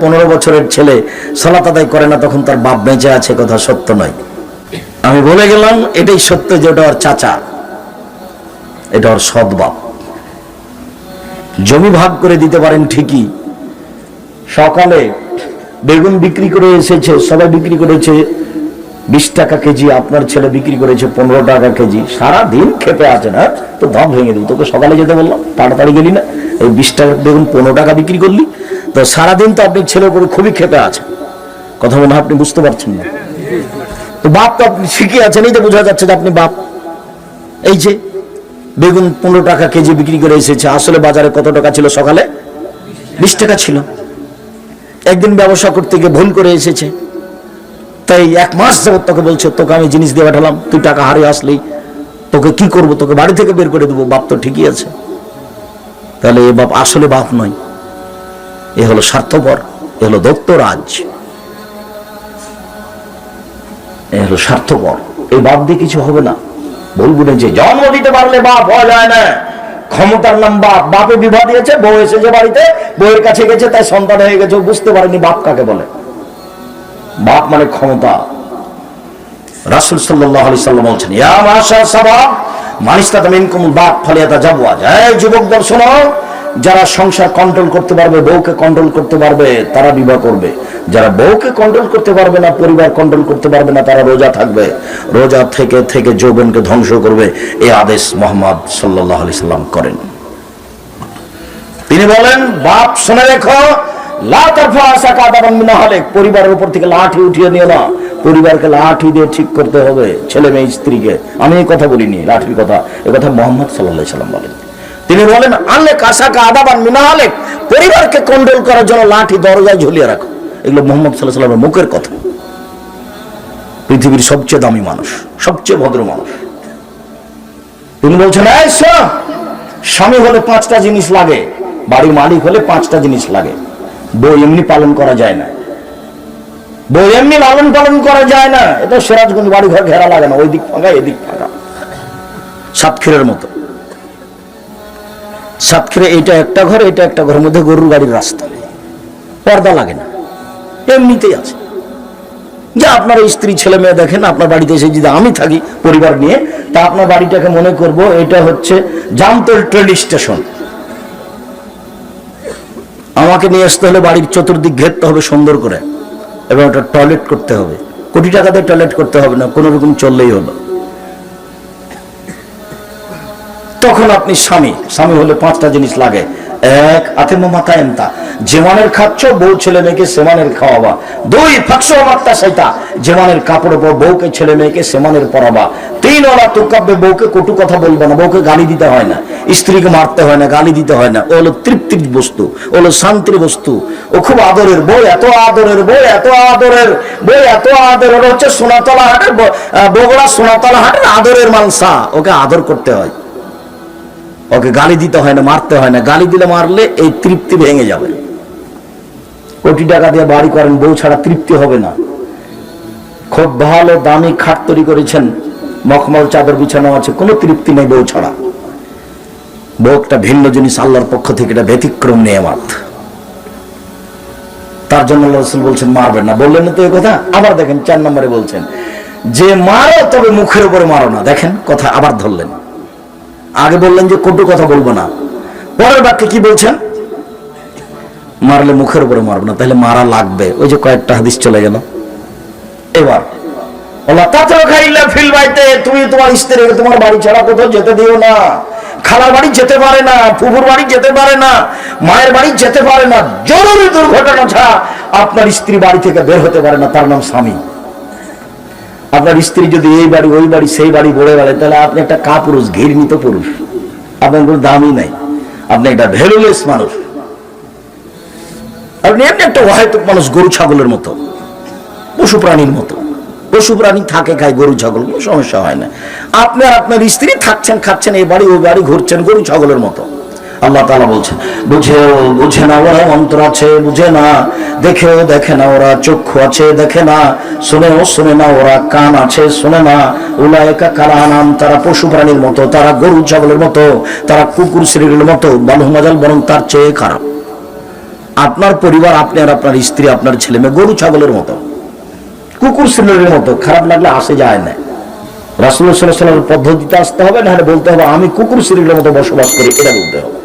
পনেরো বছরের ছেলে সালাত আদায় করে না, তখন তার বাপ বেঁচে আছে কথা সত্য নয়। আমি বলে গেলাম, এটাই সত্য যে ওটা ওর চাচা। এটা ওর সৎ বাপ। জমি ভাগ করে দিতে পারেন ঠিকই। সকালে বেগুন বিক্রি করে এসেছে, সবাই বিক্রি করেছে। বিশ টাকা কেজি, আপনার ছেলে বিক্রি করেছে পনেরো টাকা কেজি। সারা দিন খেপে আছে না? তো দাম ভেঙে দিই। তোকে সকালে যেতে বললাম, তাড়াতাড়ি গেলি না। এই বিশ টাকা বেগুন পনেরো টাকা বিক্রি করলি তো সারাদিন তো আপনি ছেলের উপরে খুবই খেপে আছে। কথা মনে আপনি বুঝতে পারছেন না। তো বাপ তো আপনি শিখে আছেন, এই যে বোঝা যাচ্ছে যে আপনি বাপ। এই যে বেগুন পনেরো টাকা কেজি বিক্রি করে এসেছে, আসলে বাজারে কত টাকা ছিল সকালে? বিশ টাকা ছিল। একদিন ব্যবসা করতে গিয়ে ভুল করে এসেছে। তাই এক মাস যাবত তোকে বলছে, তোকে আমি জিনিস দিয়ে পাঠালাম, তুই টাকা হারিয়ে আসলি। তোকে কি করব? তোকে বাড়ি থেকে বের করে দেবো। বাপ তো ঠিকই আছে। তাহলে এ বাপ আসলে বাপ নয়। এ হলো স্বার্থপর, এ হলো দত্তরাজ এ হলো স্বার্থপর। এই বাপ দিয়ে কিছু হবে না। বলব না যে জন্ম দিতে পারলে বাপ হওয়া যায় না। ক্ষমতার নাম বাপ। বাপে বিবাহ দিয়েছে, বউ এসেছে বাড়িতে, বউয়ের কাছে গেছে, তাই সন্তান হয়ে গেছে বুঝতে পারেনি বাপ কাকে বলে। বাপ মানে ক্ষমতা। রাসুল সাল্লাহ আলি সাল্লাম বলছেন, ইয়া মাশা সাবাব মানিস্তা মিনকুম বাপ ফালিয়াতা যাব আজ যুবকদের শোনো যারা সংসার কন্ট্রোল করতে পারবে, বউকে কন্ট্রোল করতে পারবে, তারা বিবাহ করবে। যারা বউকে কন্ট্রোল করতে পারবে না, পরিবার কন্ট্রোল করতে পারবে না, তারা রোজা থাকবে। রোজা থেকে থেকে যৌবনকে ধ্বংস করবে এই আদেশ মোহাম্মদ সাল্লাহ সাল্লাম করেন। তিনি বলেন, বাপ, শুনে রেখো পরিবারের উপর থেকে লাঠি উঠিয়ে নিও না। পরিবারকে লাঠি দিয়ে ঠিক করতে হবে, ছেলে মেয়ে, স্ত্রীকে। আমি এই কথা বলিনি, লাঠির কথা। এ কথা মোহাম্মদ সাল্লাহ সাল্লাম বলেন। তিনি বলেন, আনলে কাসাকা আদাবান মিনা হলে পরিবারকে কন্ট্রোল করার জন্য লাঠি, দরজায় ঝুলিয়ে রাখো। এগুলো মোহাম্মদ সাল্লাহ সাল্লামের মুখের কথা। পৃথিবীর সবচেয়ে দামি মানুষ, সবচেয়ে ভদ্র মানুষ। তিনি বলছেন স্বামী হলে পাঁচটা জিনিস লাগে, বাড়ির মালিক হলে পাঁচটা জিনিস লাগে। বউ এমনি পালন করা যায় না। বউ এমনি লালন পালন করা যায় না। এটা সিরাজগঞ্জ বাড়ি ঘর ঘেরা লাগে না ওই দিক ফাঁকা, এদিক ফাঁকা। সাতক্ষীরের মতো। সাতক্ষীরে এটা একটা ঘর এটা একটা ঘরের মধ্যে গরুর গাড়ির রাস্তা পর্দা লাগে না। এমনিতেই আছে। যে আপনার স্ত্রী ছেলে মেয়ে দেখেন, আপনার বাড়িতে এসে যদি আমি থাকি পরিবার নিয়ে, তা আপনার বাড়িটাকে মনে করব এটা হচ্ছে জামতল ট্রেন স্টেশন। আমাকে নিয়ে আসতে হলে বাড়ির চতুর্দিক ঘেরতে হবে সুন্দর করে, এবং একটা টয়লেট করতে হবে। কোটি টাকাতে টয়লেট করতে হবে না, কোনো রকম চললেই হলো। তখন আপনি স্বামী। স্বামী হলে পাঁচটা জিনিস লাগে। এক আতেম মাতা এমতা যেমানের খাচ্ছ, বউ ছেলে মেয়েকে সেমানের খাওয়াবা। দুই ফাঁকশো মাত্রা সেটা। যেমানের কাপড় বউকে ছেলে মেয়েকে সেমানের পরাবা। তিন ওরা তুকাব্যে বউকে কটু কথা বলবে না। বউকে গালি দিতে হয় না। স্ত্রীকে মারতে হয় না, গালি দিতে হয় না। ও হলো তৃপ্তির বস্তু। ও হলো শান্তির বস্তু। ও খুব আদরের বই এত আদরের বই এত আদরের বই এত আদরের। হচ্ছে সোনাতলা হাটের বগুড়া সোনাতলা হাটের আদরের মালসা ওকে আদর করতে হয়। ওকে গালি দিতে হয় না, মারতে হয় না। গালি দিলে মারলে এই তৃপ্তি ভেঙে যাবে। কোটি টাকা দিয়ে বাড়ি করেন, বউ ছাড়া তৃপ্তি হবে না। খুব ভালো, দামি খাট তৈরি করেছেন, মখমল, চাদর বিছানো আছে, কোনো তৃপ্তি নেই বউ ছাড়া। বউ একটা ভিন্ন জিনিস, আল্লাহর পক্ষ থেকে এটা ব্যতিক্রম নিয়ামাত। তার জন্য আল্লাহ রসুল বলছেন, মারবেন না। বললেন না তো এই কথা? আবার দেখেন, চার নম্বরে বলছেন, যে মারো তবে মুখের উপরে মারো না। দেখেন, কথা আবার ধরলেন। আগে বললেন যে কটু কথা বলব না। পরের বাক্যে কি বলছেন? মারলে মুখের উপরে মারবো না, তাহলে মারা লাগবে। ওই যে কয়েকটা হাদিস চলে গেল। এবার তুমি তোমার তোমার বাড়ি ছাড়া কোথাও যেতে দিও না। খালার বাড়ি যেতে পারে না পুকুর বাড়ি যেতে পারে না, মায়ের বাড়ি যেতে পারে না। জরুরি দুর্ঘটনা ছাড়া আপনার স্ত্রী বাড়ি থেকে বের হতে পারে না, তার নাম স্বামী। আপনার স্ত্রী যদি এই বাড়ি, ওই বাড়ি, সেই বাড়ি বলে বেড়ায় তাহলে আপনি একটা কা পুরুষ ঘৃণিত পুরুষ। আপনার কোনো দামই নাই। আপনি একটা ভ্যালুলেস মানুষ। আপনি এমনি একটা অহেতুক মানুষ, গরু ছাগলের মতো, পশু প্রাণীর মতো। পশু প্রাণী থাকে, খায়, গরু ছাগল, কোনো সমস্যা হয় না। আপনি আর আপনার স্ত্রী থাকছেন, খাচ্ছেন, এই বাড়ি, ওই বাড়ি ঘুরছেন, গরু ছাগলের মতো। আল্লাহ তালা বলছেন, বুঝেও, বুঝে না ওরা অন্তর আছে, বুঝে না। দেখেও দেখে না, ওরা চক্ষু আছে, দেখে না। শুনেও শুনে না, ওরা কান আছে, শুনে না। উলায়কা কারা নাম তারা পশু প্রাণীর মতো, তারা গরু ছাগলের মতো, তারা কুকুর শ্রীর মতো বালু মাজাল বরং তার চেয়ে খারাপ। আপনার পরিবার, আপনি আর আপনার স্ত্রী, আপনার ছেলে মেয়ে, গরু ছাগলের মতো, কুকুর সিলের মতো, খারাপ লাগলে আসে যায় না। রাসুল্লাহ সাল্লামের পদ্ধতিতে আসতে হবে না হলে বলতে হবে, আমি কুকুর সিরিলের মতো বসবাস করি, এটা বলতে হবে।